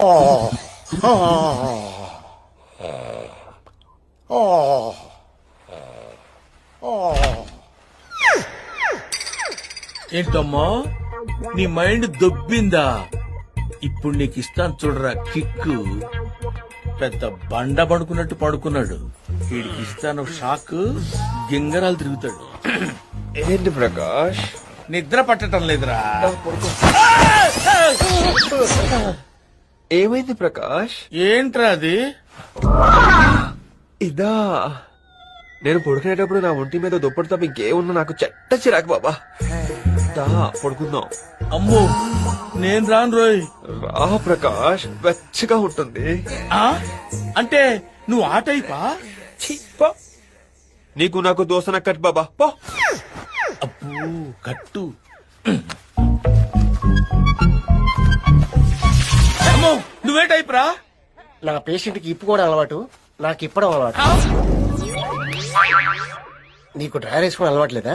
ఏంటమ్మా? నీ మైండ్ దొబ్బిందా? ఇప్పుడు నీకు ఇస్తాను చూడరా కిక్కు. పెద్ద బండ పడుకున్నట్టు పడుకున్నాడు. వీడికి ఇస్తాను షాక్. గింగరాలు తిరుగుతాడు. ఏంటి ప్రకాష్? నిద్ర పట్టడం లేదురా. ఏమైంది ప్రకాష్? ఏంట్రా అది? ఇదా. నేను పడుకునేటప్పుడు నా ఒంటి మీద దుప్పటి తప్ప ఇంకేమున్నా నాకు చెట్ట చిరాకు బాబా. దా పడుకుందాం. అమ్మో నేను రాను రోయ్. రా ప్రకాష్ వెచ్చగా ఉంటుంది. ఆ? అంటే నువ్వు ఆ టైపా? ఛీ, పో. నీకు నాకు దోసన కట్ బాబా పో. అబ్బో కట్టు. నువ్వే టైప్ రా. నా పేషెంట్కి ఇప్పుకోవడం అలవాటు నాకు ఇప్పడం అలవాటు. నీకు డ్రైవర్ వేసుకోవడం అలవాట్లేదా?